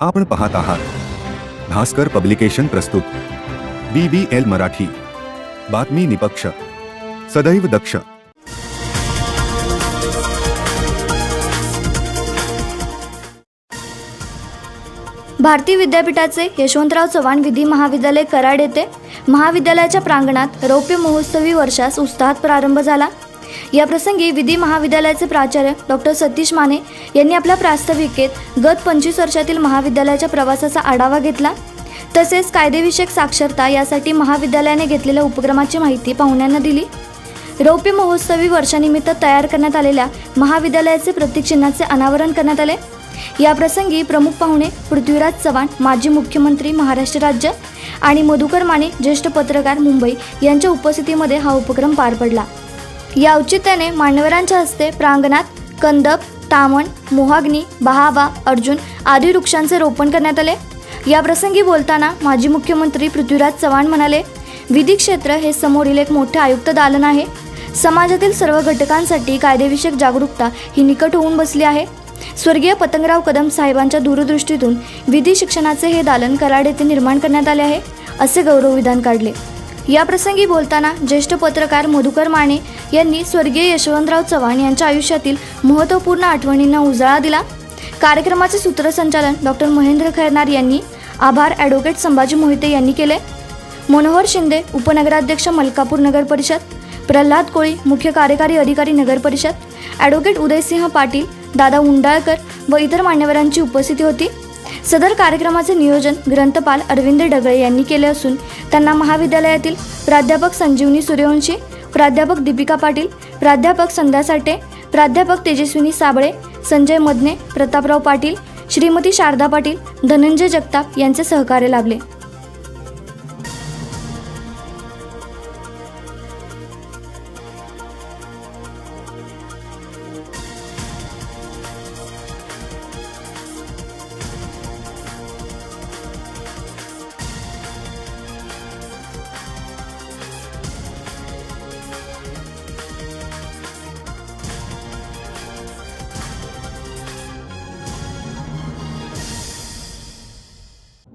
आपण पाहत आहात. भास्कर पब्लिकेशन प्रस्तुत. B B L Marathi. बातमी निपक्ष. सदैव दक्ष. भारती विद्यापीठाचे यशवंतराव चव्हाण विधी महाविद्यालय कराड येथे महाविद्यालयाच्या प्रांगणात रौप्य महोत्सवी वर्षास उत्साहात प्रारंभ झाला. या प्रसंगी विधी महाविद्यालयाचे प्राचार्य डॉक्टर सतीश माने यांनी आपल्या प्रास्ताविकेत गत पंचवीस वर्षातील महाविद्यालयाच्या प्रवासाचा आढावा घेतला. तसेच कायदेविषयक साक्षरता यासाठी महाविद्यालयाने घेतलेल्या उपक्रमाची माहिती पाहुण्यांना दिली. रौप्य महोत्सवी वर्षानिमित्त तयार करण्यात आलेल्या महाविद्यालयाचे प्रतीकचिन्हाचे अनावरण करण्यात आले. या प्रसंगी प्रमुख पाहुणे पृथ्वीराज चव्हाण माजी मुख्यमंत्री महाराष्ट्र राज्य आणि मधुकर माने ज्येष्ठ पत्रकार मुंबई यांच्या उपस्थितीमध्ये हा उपक्रम पार पडला. या औचित्याने मान्यवरांच्या हस्ते प्रांगणात कंदप तामण मोहाग्नी बहावा अर्जुन आदी वृक्षांचे रोपण करण्यात आले. या प्रसंगी बोलताना माजी मुख्यमंत्री पृथ्वीराज चव्हाण म्हणाले विधी क्षेत्र हे समोरील एक मोठे आयुक्त दालन आहे. समाजातील सर्व घटकांसाठी कायदेविषयक जागरूकता ही निकट होऊन बसली आहे. स्वर्गीय पतंगराव कदम साहेबांच्या दूरदृष्टीतून विधी शिक्षणाचे हे दालन कराड येथे निर्माण करण्यात आले आहे असे गौरवविधान काढले. या प्रसंगी बोलताना ज्येष्ठ पत्रकार मधुकर माने यांनी स्वर्गीय यशवंतराव चव्हाण यांच्या आयुष्यातील महत्त्वपूर्ण आठवणींना उजाळा दिला. कार्यक्रमाचे सूत्रसंचालन डॉक्टर महेंद्र खैरनार यांनी आभार ॲडव्होकेट संभाजी मोहिते यांनी केले. मनोहर शिंदे उपनगराध्यक्ष मलकापूर नगर परिषद. प्रल्हाद कोळी मुख्य कार्यकारी अधिकारी नगर परिषद. ॲडव्होकेट उदयसिंह पाटील दादा उंडाळकर व इतर मान्यवरांची उपस्थिती होती. सदर कार्यक्रमाचे नियोजन ग्रंथपाल अरविंद डगळे यांनी केले असून त्यांना महाविद्यालयातील प्राध्यापक संजीवनी सूर्यवंशी प्राध्यापक दीपिका पाटील प्राध्यापक संध्या साठे प्राध्यापक तेजस्विनी साबळे संजय मदने प्रतापराव पाटील श्रीमती शारदा पाटील धनंजय जगताप यांचे सहकार्य लाभले.